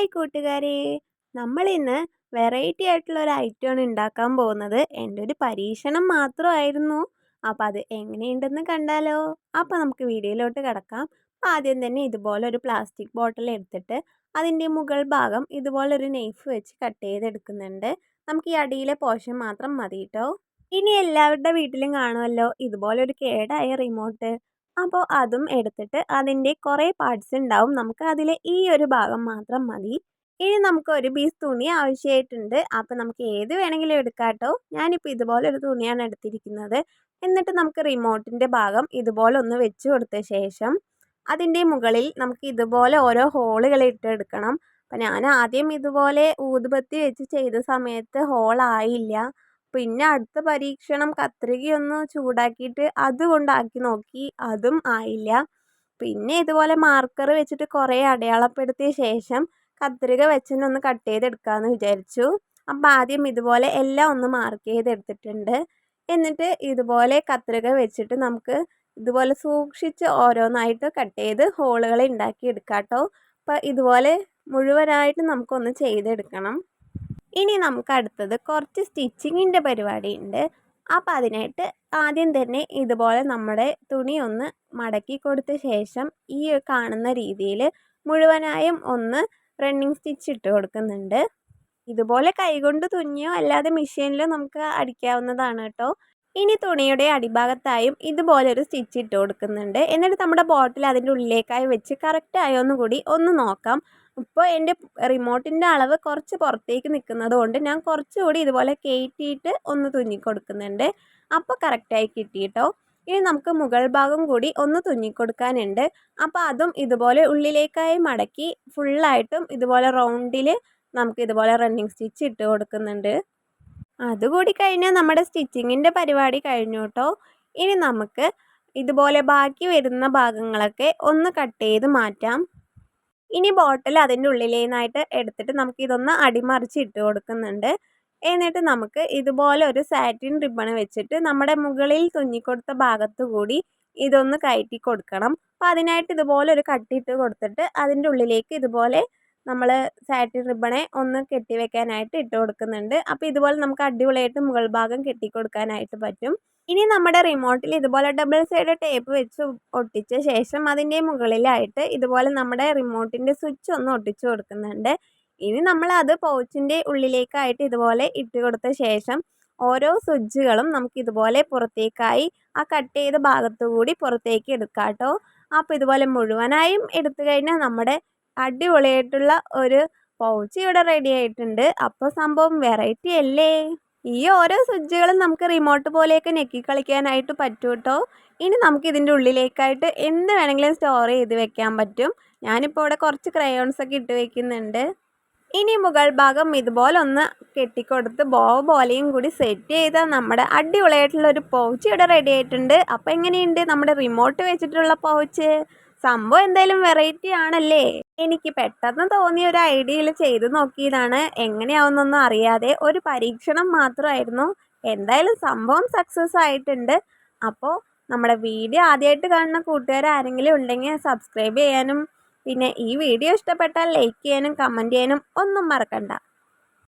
Hi കൂട്ടുകാരെ. നമ്മൾ ഇന്ന് വെറൈറ്റി ആയിട്ടുള്ള ഒരു ഐറ്റമാണ് ഉണ്ടാക്കാൻ പോകുന്നത്. എന്റെ ഒരു പരീക്ഷണം മാത്രമായിരുന്നു. അപ്പോൾ അത് എങ്ങനെയുണ്ടെന്ന് കണ്ടാലോ? അപ്പോൾ നമുക്ക് വീഡിയോയിലോട്ട് കിടക്കാം. ആദ്യം തന്നെ ഇതുപോലെ ഒരു പ്ലാസ്റ്റിക് ബോട്ടിൽ എടുത്തിട്ട് അതിന്റെ മുകൾ ഭാഗം ഇതുപോലെ ഒരു നെയ്ഫ് വെച്ച് കട്ട് ചെയ്തെടുക്കുന്നുണ്ട്. നമുക്ക് ഈ അടിയിലെ പോഷൻ മാത്രം മതി കേട്ടോ ഇനി എല്ലാവരുടെ വീട്ടിലും കാണുമല്ലോ ഇതുപോലെ ഒരു കേടായ റിമോട്ട് അപ്പോൾ അതും എടുത്തിട്ട് അതിന്റെ കുറേ പാർട്സ് ഉണ്ടാവും. നമുക്ക് അതിലെ ഈ ഒരു ഭാഗം മാത്രം മതി. ഇനി നമുക്ക് ഒരു പീസ് തുണി ആവശ്യമായിട്ടുണ്ട് അപ്പോൾ നമുക്ക് ഏത് വേണമെങ്കിലും എടുക്കാട്ടോ കേട്ടോ. ഞാനിപ്പോൾ ഇതുപോലെ ഒരു തുണിയാണ് എടുത്തിരിക്കുന്നത്. എന്നിട്ട് നമുക്ക് റിമോട്ടിന്റെ ഭാഗം ഇതുപോലെ ഒന്ന് വെച്ച് കൊടുത്ത ശേഷം അതിന്റെ മുകളിൽ നമുക്ക് ഇതുപോലെ ഓരോ ഹോളുകൾ ഇട്ടെടുക്കണം അപ്പം ഞാൻ ആദ്യം ഇതുപോലെ ഊതുപത്തി വെച്ച് ചെയ്ത സമയത്ത് ഹോളായില്ല പിന്നെ അടുത്ത പരീക്ഷണം കത്രികയൊന്ന് ചൂടാക്കിയിട്ട് അതുകൊണ്ടാക്കി നോക്കി. അതും ആയില്ല. പിന്നെ ഇതുപോലെ മാർക്കർ വെച്ചിട്ട് കുറേ അടയാളപ്പെടുത്തിയ ശേഷം കത്രിക വെച്ചിട്ടൊന്ന് കട്ട് ചെയ്തെടുക്കാമെന്ന് വിചാരിച്ചു. അപ്പം ആദ്യം ഇതുപോലെ എല്ലാം ഒന്ന് മാർക്ക് ചെയ്തെടുത്തിട്ടുണ്ട്. എന്നിട്ട് ഇതുപോലെ കത്രിക വെച്ചിട്ട് നമുക്ക് ഇതുപോലെ സൂക്ഷിച്ച് ഓരോന്നായിട്ട് കട്ട് ചെയ്ത് ഹോളുകൾ ഉണ്ടാക്കി എടുക്കാം കേട്ടോ അപ്പോൾ ഇതുപോലെ മുഴുവനായിട്ട് നമുക്കൊന്ന് ചെയ്തെടുക്കണം. ഇനി നമുക്ക് അടുത്തത് കുറച്ച് സ്റ്റിച്ചിങ്ങിന്റെ പരിപാടി ഉണ്ട് അപ്പോൾ അതിനായിട്ട് ആദ്യം തന്നെ ഇതുപോലെ നമ്മുടെ തുണി ഒന്ന് മടക്കി കൊടുത്ത ശേഷം ഈ കാണുന്ന രീതിയിൽ മുഴുവനായും ഒന്ന് റണ്ണിങ് സ്റ്റിച്ച് ഇട്ട് കൊടുക്കുന്നുണ്ട്. ഇതുപോലെ കൈകൊണ്ട് തുന്നിയോ അല്ലാതെ മെഷീനിലോ നമുക്ക് അടിക്കാവുന്നതാണ് കേട്ടോ. ഇനി തുണിയുടെ അടിഭാഗത്തായും ഇതുപോലൊരു സ്റ്റിച്ച് ഇട്ട് കൊടുക്കുന്നുണ്ട്. എന്നിട്ട് നമ്മുടെ ബോട്ടിൽ അതിന്റെ ഉള്ളിലേക്കായി വെച്ച് കറക്റ്റ് എന്ന് കൂടി ഒന്ന് നോക്കാം. ഇപ്പോൾ എന്റെ റിമോട്ടിന്റെ അളവ് കുറച്ച് പുറത്തേക്ക് നിൽക്കുന്നത് കൊണ്ട് ഞാൻ കുറച്ചുകൂടി ഇതുപോലെ കയറ്റിയിട്ട് ഒന്ന് തുന്നി കൊടുക്കുന്നുണ്ട് അപ്പോൾ കറക്റ്റായി കിട്ടി കേട്ടോ ഇനി നമുക്ക് മുകൾ ഭാഗം കൂടി ഒന്ന് തുന്നിക്കൊടുക്കാനുണ്ട്. അപ്പോൾ അതും ഇതുപോലെ ഉള്ളിലേക്കായി മടക്കി ഫുള്ളായിട്ടും ഇതുപോലെ റൗണ്ടിൽ നമുക്ക് ഇതുപോലെ റണ്ണിങ് സ്റ്റിച്ച് ഇട്ട് കൊടുക്കുന്നുണ്ട്. അതുകൂടി കഴിഞ്ഞാൽ നമ്മുടെ സ്റ്റിച്ചിങ്ങിന്റെ പരിപാടി കഴിഞ്ഞു കേട്ടോ ഇനി നമുക്ക് ഇതുപോലെ ബാക്കി വരുന്ന ഭാഗങ്ങളൊക്കെ ഒന്ന് കട്ട് ചെയ്ത് മാറ്റാം. ഇനി ബോട്ടിൽ അതിന്റെ ഉള്ളിലേന്നായിട്ട് എടുത്തിട്ട് നമുക്ക് ഇതൊന്ന് അടിമറിച്ച് ഇട്ട് കൊടുക്കുന്നുണ്ട്. എന്നിട്ട് നമുക്ക് ഇതുപോലെ ഒരു സാറ്റിൻ റിബൺ വെച്ചിട്ട് നമ്മുടെ മുകളിൽ തുന്നിക്കൊടുത്ത ഭാഗത്തു കൂടി ഇതൊന്ന് കയറ്റി കൊടുക്കണം. അപ്പോൾ അതിനായിട്ട് ഇതുപോലെ ഒരു കട്ടിയിട്ട് കൊടുത്തിട്ട് അതിന്റെ ഉള്ളിലേക്ക് ഇതുപോലെ നമ്മൾ സാറ്റിൻ റിബണെ ഒന്ന് കെട്ടി വെക്കാനായിട്ട് ഇട്ട് കൊടുക്കുന്നുണ്ട്. അപ്പോൾ ഇതുപോലെ നമുക്ക് അടിപൊളിയായിട്ട് മുകൾ ഭാഗം കെട്ടി കൊടുക്കാനായിട്ട് പറ്റും. ഇനി നമ്മുടെ റിമോട്ടിൽ ഇതുപോലെ ഡബിൾ സൈഡ് ടേപ്പ് വെച്ച് ഒട്ടിച്ച ശേഷം അതിന്റെ മുകളിലായിട്ട് ഇതുപോലെ നമ്മുടെ റിമോട്ടിന്റെ സ്വിച്ച് ഒന്ന് ഒട്ടിച്ചു കൊടുക്കുന്നുണ്ട്. ഇനി നമ്മൾ അത് പൗച്ചിന്റെ ഉള്ളിലേക്കായിട്ട് ഇതുപോലെ ഇട്ട് കൊടുത്ത ശേഷം ഓരോ സ്വിച്ചുകളും നമുക്ക് ഇതുപോലെ പുറത്തേക്കായി ആ കട്ട് ചെയ്ത ഭാഗത്തു കൂടി പുറത്തേക്ക് എടുക്കാം കേട്ടോ. അപ്പോൾ ഇതുപോലെ മുഴുവനായും എടുത്തു കഴിഞ്ഞാൽ നമ്മുടെ അടിപൊളിയായിട്ടുള്ള ഒരു പൗച്ച് ഇവിടെ റെഡി ആയിട്ടുണ്ട്. അപ്പോൾ സംഭവം വെറൈറ്റി അല്ലേ? ഈ ഓരോ സ്വിച്ചുകളും നമുക്ക് റിമോട്ട് പോലെയൊക്കെ ഞെക്കി കളിക്കാനായിട്ട് പറ്റും കേട്ടോ ഇനി നമുക്ക് ഇതിന്റെ ഉള്ളിലേക്കായിട്ട് എന്ത് വേണമെങ്കിലും സ്റ്റോർ ചെയ്ത് വെക്കാൻ പറ്റും. ഞാനിപ്പോൾ ഇവിടെ കുറച്ച് ക്രയോൺസൊക്കെ ഇട്ട് വെക്കുന്നുണ്ട്. ഇനി മുകൾ ഭാഗം ഇതുപോലെ ഒന്ന് കെട്ടിക്കൊടുത്ത് ബോ പോലെയും കൂടി സെറ്റ് ചെയ്താൽ നമ്മുടെ അടിപൊളിയായിട്ടുള്ള ഒരു പൗച്ച് ഇവിടെ റെഡി ആയിട്ടുണ്ട്. അപ്പോൾ എങ്ങനെയുണ്ട് നമ്മുടെ റിമോട്ട് വെച്ചിട്ടുള്ള പൗച്ച് സംഭവം എന്തായാലും വെറൈറ്റി ആണല്ലേ? എനിക്ക് പെട്ടെന്ന് തോന്നിയ ഒരു ഐഡിയയിൽ ചെയ്തു നോക്കിയതാണ്. എങ്ങനെയാവുന്നൊന്നും അറിയാതെ ഒരു പരീക്ഷണം മാത്രമായിരുന്നു. എന്തായാലും സംഭവം സക്സസ് ആയിട്ടുണ്ട്. അപ്പോൾ നമ്മുടെ വീഡിയോ ആദ്യമായിട്ട് കാണുന്ന കൂട്ടുകാർ ആരെങ്കിലും ഉണ്ടെങ്കിൽ സബ്സ്ക്രൈബ് ചെയ്യാനും പിന്നെ ഈ വീഡിയോ ഇഷ്ടപ്പെട്ടാൽ ലൈക്ക് ചെയ്യാനും കമന്റ് ചെയ്യാനും ഒന്നും മറക്കണ്ട.